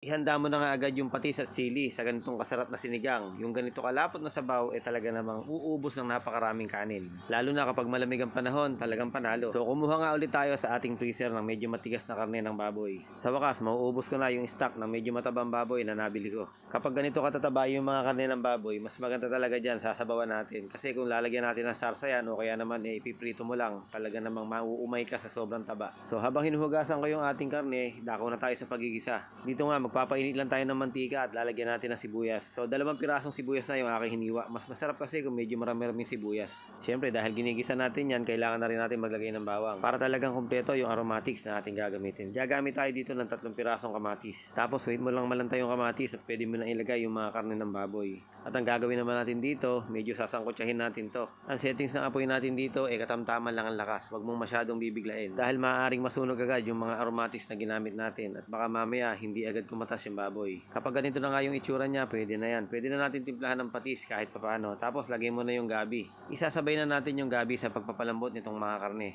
Ihanda mo na nga agad yung patis at sili sa ganitong kasarap na sinigang. Yung ganito kalapot na sabaw ay talaga namang uubos ng napakaraming kanin. Lalo na kapag malamig ang panahon, talagang panalo. So kumuha nga ulit tayo sa ating freezer ng medyo matigas na karne ng baboy. Sa wakas, mauubos ko na yung stock ng medyo matabang baboy na nabili ko. Kapag ganito katataba yung mga karne ng baboy, mas maganda talaga dyan sasabawan natin. Kasi kung lalagyan natin ng sarsa yan o kaya naman eh, ipiprito mo lang, talaga namang mauumay ka sa sobrang taba. So habang hinuhugasan ko yung ating karne, dako na tayo sa pagigisa. Dito nga, magpapainit lang tayo ng mantika at lalagyan natin ng sibuyas. So dalawang pirasong sibuyas na yung aking hiniwa. Mas masarap kasi kung medyo marami-raming sibuyas. Siyempre, dahil ginigisa natin yan, kailangan na rin natin maglagay ng bawang. Para talagang kumpleto yung aromatics na ating gagamitin. Gagamit tayo dito ng tatlong pirasong kamatis. Tapos wait mo lang malantay yung kamatis at pwede mo na ilagay yung mga karne ng baboy. At ang gagawin naman natin dito, medyo sasangkotsahin natin to. Ang settings ng apoy natin dito, eh katamtaman lang ang lakas. Huwag mong masyadong bibiglain. Dahil maaaring masunog agad yung mga aromatics na ginamit natin. At baka mamaya, hindi agad kumatas yung baboy. Kapag ganito na nga yung itsura niya, pwede na yan. Pwede na natin timplahan ng patis kahit papaano. Tapos lagay mo na yung gabi. Isasabay na natin yung gabi sa pagpapalambot nitong mga karne.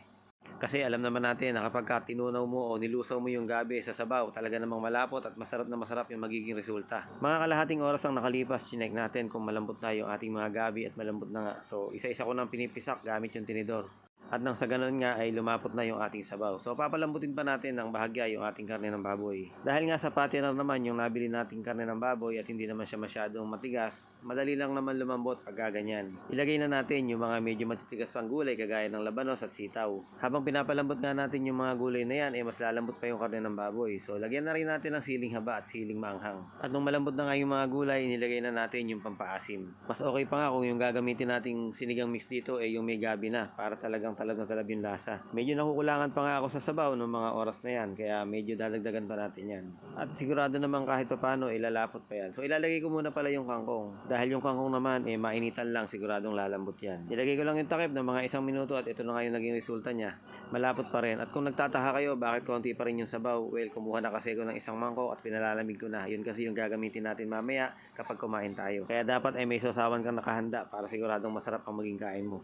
Kasi alam naman natin na kapag ka tinunaw mo o nilusaw mo yung gabi sa sabaw, talaga namang malapot at masarap na masarap yung magiging resulta. Mga kalahating oras ang nakalipas, chinek natin kung malambot na yung ating mga gabi at malambot na nga. So, isa-isa ko nang pinipisak gamit yung tinidor. At nang sa ganun nga ay lumapot na yung ating sabaw. So papalambutin pa natin ng bahagya yung ating karne ng baboy. Dahil nga sa patiner naman yung nabili nating karne ng baboy at hindi naman siya masyadong matigas, madali lang naman lumambot pag gaganyan. Ilagay na natin yung mga medyo matitigas pang gulay kagaya ng labanos at sitaw. Habang pinapalambot nga natin yung mga gulay na yan, eh mas lalambot pa yung karne ng baboy. So lagyan na rin natin ng siling haba at siling maanghang. At nung malambot na nga yung mga gulay, inilagay na natin yung pampaasim. Mas okay pa nga kung yung gagamitin nating sinigang mix dito eh yung may gabi na para talagang talab na talab yung lasa. Medyo nakukulangan pa nga ako sa sabaw ng mga oras na yan kaya medyo dadagdagan pa natin yan. At sigurado naman kahit pa paano ilalapot pa yan. So ilalagay ko muna pala yung kangkong. Dahil yung kangkong naman eh mainitan lang siguradong lalambot yan. Ilagay ko lang yung takip ng mga isang minuto at ito na nga yung naging resulta niya. Malapot pa rin. At kung nagtataka kayo bakit konti pa rin yung sabaw, well kumuha na kasi ko ng isang mangkok at pinalalamig ko na. Yun kasi yung gagamitin natin mamaya kapag kumain tayo. Kaya dapat ay may sausawan kang nakahanda para siguradong masarap ang maging kain mo.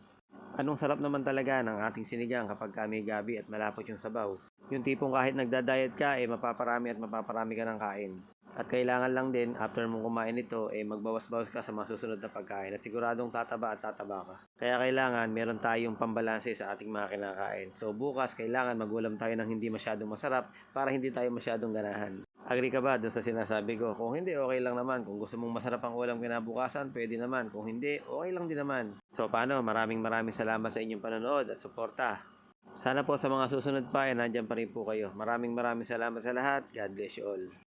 Anong sarap naman talaga ng ating sinigang kapag ka may gabi at malapot yung sabaw. Yung tipong kahit nagda-diet ka, eh mapaparami at mapaparami ka ng kain. At kailangan lang din, after mong kumain ito, eh magbawas-bawas ka sa masusunod na pagkain at siguradong tataba at tataba ka. Kaya kailangan meron tayong pambalanse sa ating mga kinakain. So bukas, kailangan magulam tayo ng hindi masyadong masarap para hindi tayo masyadong ganahan. Agree ka ba dun sa sinasabi ko? Kung hindi, okay lang naman. Kung gusto mong masarap ang ulam kinabukasan, pwede naman. Kung hindi, okay lang din naman. So paano? Maraming maraming salamat sa inyong panonood at suporta. Sana po sa mga susunod pa, eh, nandyan pa rin po kayo. Maraming maraming salamat sa lahat. God bless you all.